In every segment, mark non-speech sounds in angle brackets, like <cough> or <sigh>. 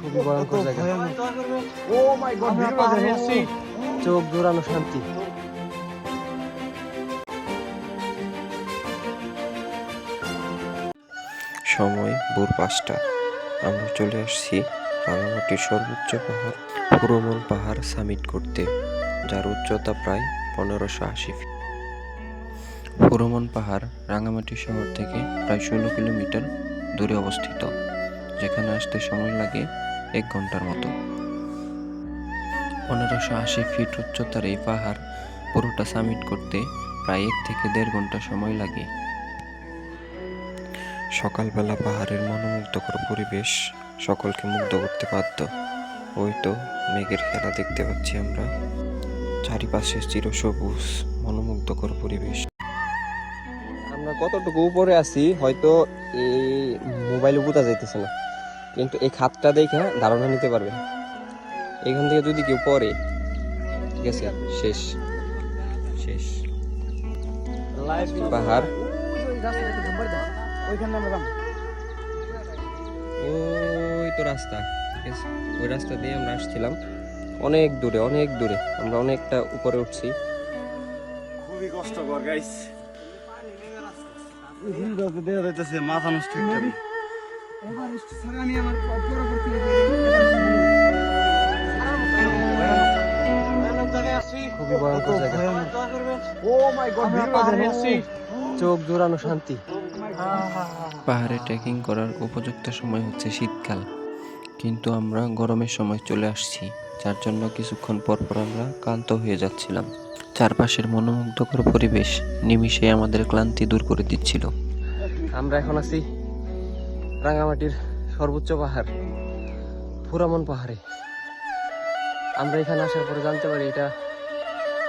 খুবই ভয়ঙ্কর জায়গা। ও মাই গড চোখ জোড়ানো শান্তি। সময় ভোর পাঁচটা। আমরা চলে আসছি রাঙামাটির সর্বোচ্চ পাহাড় পুরোমন পাহাড় সামিট করতে যার উচ্চতা প্রায় পনেরোশো আশি ফিট পুরোমন পাহাড় রাঙামাটি শহর থেকে প্রায় ষোলো কিলোমিটার দূরে অবস্থিত। যেখানে আসতে সময় লাগে এক ঘণ্টার মতো। পনেরোশো আশি ফিট উচ্চতার এই পাহাড় পুরোটা সামিট করতে প্রায় এক থেকে দেড় ঘণ্টা সময় লাগে। সকালবেলা পাহাড়ের মনোমুগ্ধকর পরিবেশ সকলকে মুগ্ধ করতে বাধ্য। ওই তো মেঘের খেলা দেখতে পাচ্ছি আমরা। চারিপাশে চিরসবুজ, মনোমুগ্ধকর পরিবেশ। আমরা কতটুকু উপরে আছি, হয়তো এই মোবাইলে বোঝা যাইতেছে না। কিন্তু এই খাতটা দেখে ধারণা নিতে পারবে। এখান থেকে যদি কেউ পরে ঠিক আছে, শেষ। শেষ। পাহাড়। ওই তো রাস্তা, ঠিক আছে। ওই রাস্তা দিয়ে আমরা আসছিলাম। অনেক দূরে অনেক দূরে। আমরা অনেকটা উপরে উঠছি। খুবই কষ্টকর গাইস দেখা খুবই ভয়ঙ্কর জায়গা। ও মাই গড আছি। চোখ জোড়ানো শান্তি। পাহাড়ে ট্রেকিং করার উপযুক্ত সময় হচ্ছে শীতকাল। কিন্তু আমরা গরমের সময় চলে আসছি যার জন্য কিছুক্ষণ পর পর আমরা ক্লান্ত হয়ে যাচ্ছিলাম। চারপাশের মনোমুগ্ধকর পরিবেশ নিমিষে আমাদের ক্লান্তি দূর করে দিচ্ছিল। আমরা এখন আছি রাঙামাটির সর্বোচ্চ পাহাড় ফুরামন পাহাড়ে। আমরা এখানে আসার পরে জানতে পারি এটা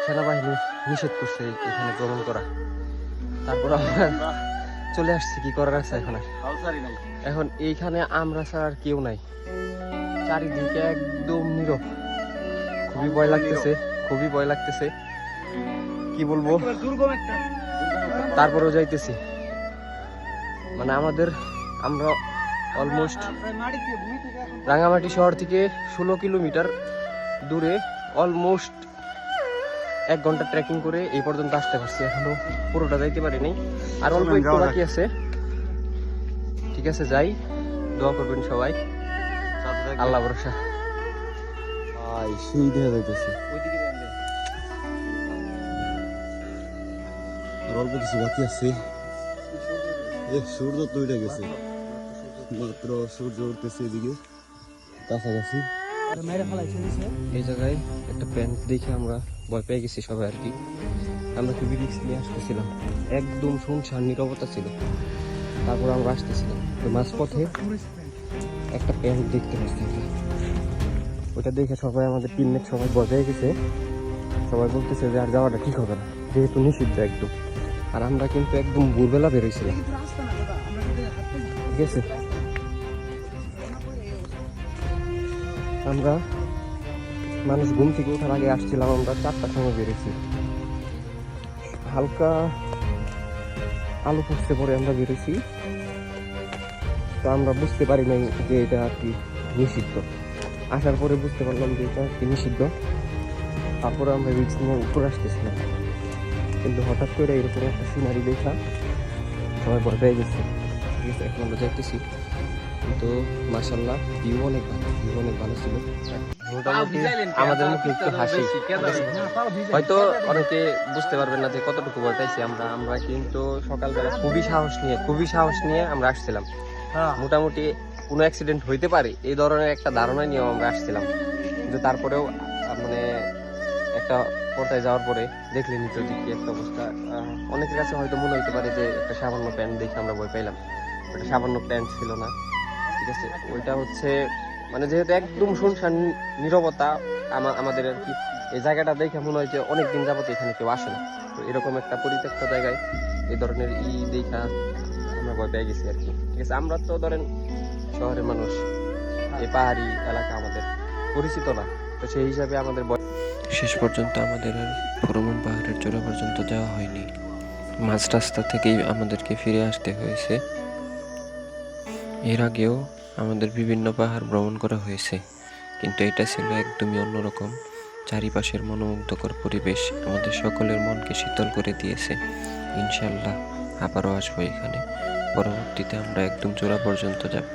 সেনাবাহিনী নিষেধ করছে এখানে ভ্রমণ করা। তারপর আমরা চলে আসছি কি করার আছে এখন আর? এখন এইখানে আমরা ছাড়া আর কেউ নাই। চারিদিকে একদম নীরব। খুবই ভয় লাগতেছে খুবই ভয় লাগতেছে। কি বলব? তারপরেও যাইতেছি। মানে আমাদের আমরা অলমোস্ট রাঙামাটি শহর থেকে ষোলো কিলোমিটার দূরে অলমোস্ট এক ঘণ্টা ট্রেকিং করে এই পর্যন্ত আসতে পারছি। এখনও পুরোটা যাইতে পারিনি। আর অল্প একটু বাকি আছে। ঠিক আছে যাই। দোয়া করবেন সবাই। আল্লাহ ভরসা। সেই দেখা যাইতেছে। আর অল্প কিছু বাকি আছে। সূর্য তো উঠে গেছে। মাত্র সূর্য উঠতেছে এদিকে। কাছাকাছি। এই জায়গায় একটা প্যান্ট দেখে আমরা ভয় পেয়ে গেছি সবাই আর কি। আমরা খুবই রিক্স নিয়ে আসতেছিলাম। একদম শুনশান নীরবতা ছিল। তারপর আমরা আসতেছিলাম। তো মাঝপথে একটা প্যান্ট দেখতে পাচ্ছি ওটা দেখে সবাই আমাদের টিমমেট সবাই পেয়ে গেছে। সবাই বলতেছে যে আর যাওয়াটা ঠিক হবে না। যেহেতু নিষিদ্ধ একদম। আর আমরা কিন্তু একদম ভোরবেলা বেরোইছিলাম আছে আমরা মানুষ ঘুম থেকে ওঠার আগে আসছিলাম, আমরা চারটার সময় বেরিয়েছি। হালকা আলো ফুটতে পরে আমরা বেরিয়েছি। তো আমরা বুঝতে পারি নাই যে এটা আর কি নিষিদ্ধ। আসার পরে বুঝতে পারলাম যে এটা আর কি নিষিদ্ধ। তারপরে আমরা রিক্স নিয়ে উপরে আসতেছিলাম। কিন্তু হঠাৎ করে এরকম একটা সিনারি দেখা, সবাই ভয় পেয়ে গেছে। ঠিক আছে এখন আমরা যাইতেছি। কিন্তু মাসাল্লাহ ভিউ অনেক ভালো ভিউ অনেক ভালো ছিল। মোটামুটি আমাদের মুখে একটু হাসি। হয়তো অনেকে বুঝতে পারবেন না যে কতটুকু পাইছি আমরা। আমরা কিন্তু সকালবেলা খুবই সাহস নিয়ে খুবই সাহস নিয়ে আমরা আসছিলাম। মোটামুটি কোনো অ্যাক্সিডেন্ট হইতে পারে এই ধরনের একটা ধারণা নিয়েও আমরা আসছিলাম। কিন্তু তারপরেও মানে একটা পর্দায় যাওয়ার পরে দেখলে নিত যে কি একটা অবস্থা। অনেকের কাছে হয়তো মনে হতে পারে যে একটা সামান্য প্যান্ট দেখে আমরা ভয় পাইলাম। ওটা সামান্য প্যান্ট ছিল না। ঠিক আছে? ওইটা হচ্ছে মানে যেহেতু একদম শুনশান নীরবতা আমা- আমাদের আর কি, এই জায়গাটা দেখে মনে হয় যে অনেক দিন যাবত এখানে কেউ আসে না। তো এরকম একটা পরিত্যক্ত জায়গায় এই ধরনের ই দেখা আমরা ভয় পেয়ে গেছি আর কি। ঠিক আছে? আমরা তো ধরেন শহরের মানুষ, এই পাহাড়ি এলাকা আমাদের পরিচিত না। তো সেই হিসাবে আমাদের শেষ পর্যন্ত আমাদের আর ভ্রমণ পাহাড়ের চূড়া পর্যন্ত যাওয়া হয়নি। মাঝ রাস্তা থেকেই আমাদেরকে ফিরে আসতে হয়েছে। এর আগেও আমাদের বিভিন্ন পাহাড় ভ্রমণ করা হয়েছে, কিন্তু এটা ছিল একদমই অন্যরকম। চারিপাশের মনোমুগ্ধকর পরিবেশ আমাদের সকলের মনকে শীতল করে দিয়েছে। ইনশাল্লাহ আবারও আসব এখানে। পরবর্তীতে আমরা একদম চূড়া পর্যন্ত যাব।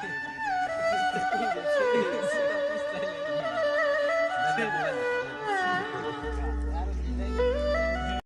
Yeah. <laughs>